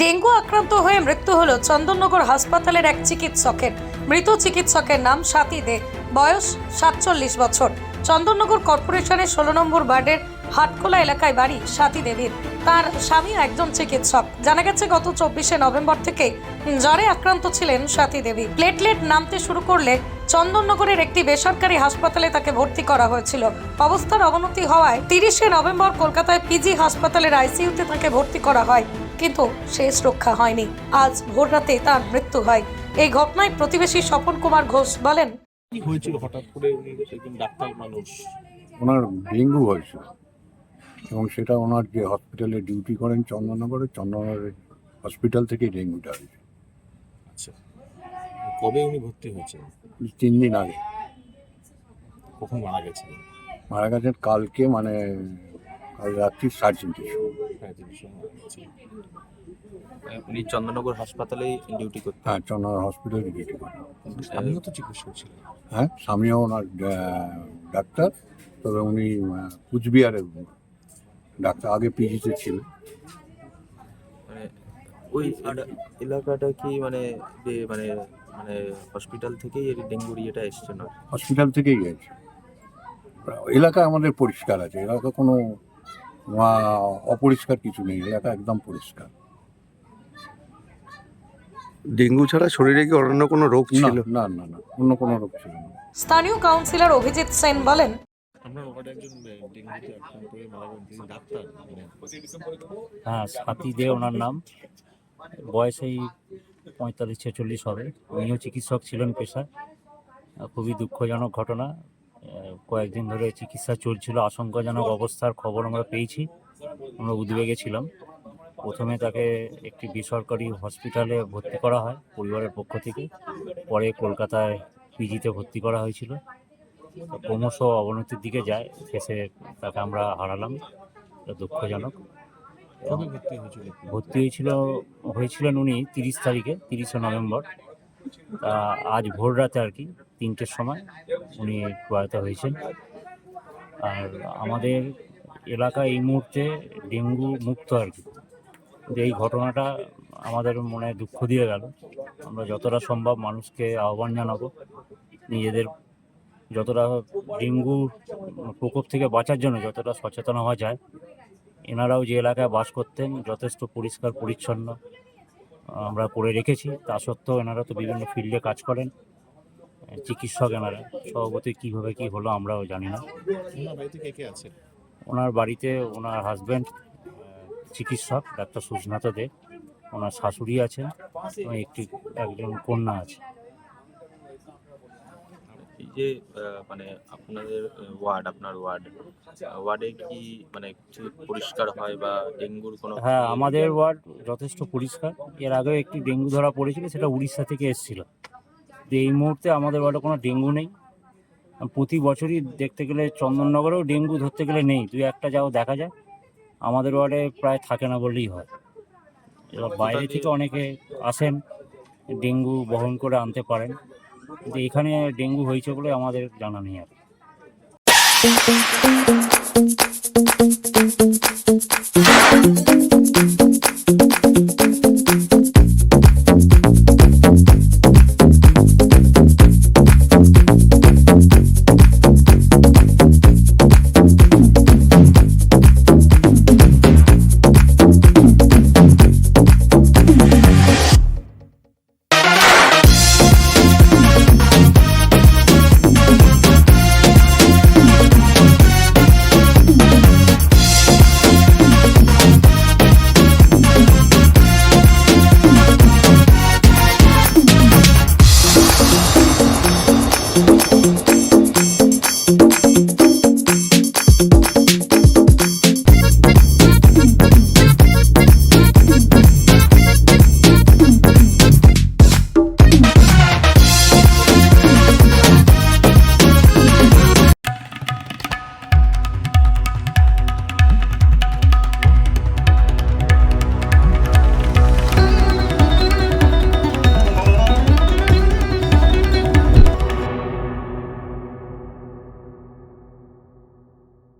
Dengue আক্রান্ত হয়ে মৃত্যু হলো চন্দননগর হাসপাতালের এক চিকিৎসকের। মৃত চিকিৎসকের নাম স্বাতী দে। বয়স সাতচল্লিশ বছর। চন্দননগর কর্পোরেশনের ষোলো নম্বর ওয়ার্ডের হাটখোলা এলাকায় বাড়ি স্বাতী দেবীর। তার স্বামীও একজন চিকিৎসক। জানা গেছে, গত চব্বিশে নভেম্বর থেকে জ্বরে আক্রান্ত ছিলেন স্বাতী দেবী। প্লেটলেট নামতে শুরু করলে চন্দননগরের একটি বেসরকারি হাসপাতালে তাকে ভর্তি করা হয়েছিল। অবস্থার অবনতি হওয়ায় তিরিশে নভেম্বর কলকাতায় পিজি হাসপাতালের আইসিইউতে তাকে ভর্তি করা হয়। কিন্তু শেষ রক্ষা হয়নি। আজ ভোররাতে তার মৃত্যু হয়। এই ঘটনায় প্রতিবেশী স্বপন কুমার ঘোষ বলেন কি হয়েছিল হঠাৎ করে উনি একজন ডাক্তার মানুষ? ওনার ডেঙ্গু হয়েছিল এবং সেটা ওনার যে হসপিটালে ডিউটি করেন চন্দননগরে চন্দননগরের হসপিটাল থেকে ডেঙ্গুটা হয়েছে। আচ্ছা কবে উনি ভর্তি হয়েছেন তিন দিন আগে। কখন মারা গেছিলেন? মারা গেছেন কালকে মানে কাল রাত্রি সাড়ে তিনটের সময়। হ্যাঁ উনি চন্দননগর হাসপাতালে ডিউটি করতেন? হ্যাঁ চন্দননগর হসপিটালে ডিউটি করেন আমিও তো চিকিৎসক ছিলেন। হ্যাঁ স্বামীও ওনার ডাক্তার তবে উনি কুচবিহারের ডাক্তার আগে পিজিতে ছিলেন। মানে ওই এলাকাটা কি মানে যে মানে মানে হসপিটাল থেকেই ডেঙ্গুর ইয়েটা এসছে না? হসপিটাল থেকেই গেছে এলাকা আমাদের পরিষ্কার আছে এলাকা কোনো অপরিষ্কার কিছু নেই এলাকা একদম পরিষ্কার। ডেঙ্গু ছাড়া শরীরে কি অন্য কোনো রোগ ছিল? না না না অন্য কোনো রোগ ছিল না। স্থানীয় কাউন্সিলর অভিজিৎ সেন বলেন আপনার ওখানে একজন ডেঙ্গুতে আক্রান্ত হয়ে মারা গেছেন তিনি ডাক্তার মানে হ্যাঁ সাথী দে ওনার নাম। বয়স এই পঁয়তাল্লিশ ছেচল্লিশ হবে। উনিও চিকিৎসক ছিলেন পেশায়। খুবই দুঃখজনক ঘটনা। কয়েকদিন ধরে চিকিৎসা চলছিল আশঙ্কাজনক অবস্থার খবর আমরা পেয়েছি আমরা উদ্বেগে ছিলাম। প্রথমে তাকে একটি বেসরকারি হসপিটালে ভর্তি করা হয় পরিবারের পক্ষ থেকে পরে কলকাতায় পিজিতে ভর্তি করা হয়েছিল। ক্রমশ অবনতির দিকে যায় শেষে তাকে আমরা হারালাম এটা দুঃখজনক। ভর্তি হয়েছিল হয়েছিলেন উনি তিরিশ তারিখে তিরিশে নভেম্বর। তা আজ ভোর রাতে আর কি তিনটের সময় উনি প্রয়াত হয়েছেন। আর আমাদের এলাকা এই মুহূর্তে ডেঙ্গু মুক্ত আর কি। এই ঘটনাটা আমাদের মনে দুঃখ দিয়ে গেল। আমরা যতটা সম্ভব মানুষকে আহ্বান জানাব, নিজেদের যতটা ডেঙ্গু প্রকোপ থেকে বাঁচার জন্য যতটা সচেতন হওয়া যায়, এনারাও যে এলাকায় বাস করতেন যথেষ্ট পরিষ্কার, পরিচ্ছন্ন আমরা করে রেখেছি। তা সত্ত্বেও এনারা তো বিভিন্ন ফিল্ডে কাজ করেন। চিকিৎসক এনারা সভাপতি কীভাবে কী হলো আমরাও জানি না। ওনার বাড়িতে কে কে আছে? ওনার বাড়িতে ওনার হাজব্যান্ড চিকিৎসক ডাক্তার সুস্নাত দে। ওনার শাশুড়ি আছেন এবং একটি একজন কন্যা আছে। এই যে মানে আপনাদের ওয়ার্ড আপনার ওয়ার্ড ওয়ার্ডে কি মানে কিছু পরিষ্কার হয় বা ডেঙ্গুর কোনো হ্যাঁ আমাদের ওয়ার্ড যথেষ্ট পরিষ্কার। এর আগেও একটি ডেঙ্গু ধরা পড়েছিল সেটা উড়িষ্যা থেকে এসেছিল। তো এই মুহূর্তে আমাদের ওয়ার্ডে কোনো ডেঙ্গু নেই। প্রতি বছরই দেখতে গেলে চন্দননগরেও ডেঙ্গু ধরতে গেলে নেই। দুই একটা যাও দেখা যায় আমাদের ওয়ার্ডে প্রায় থাকে না বললেই হয়। এবার বাইরে থেকে অনেকে আসেন ডেঙ্গু বহন করে আনতে পারেন। কিন্তু এখানে ডেঙ্গু হয়েছে বলে আমাদের জানা নেই আর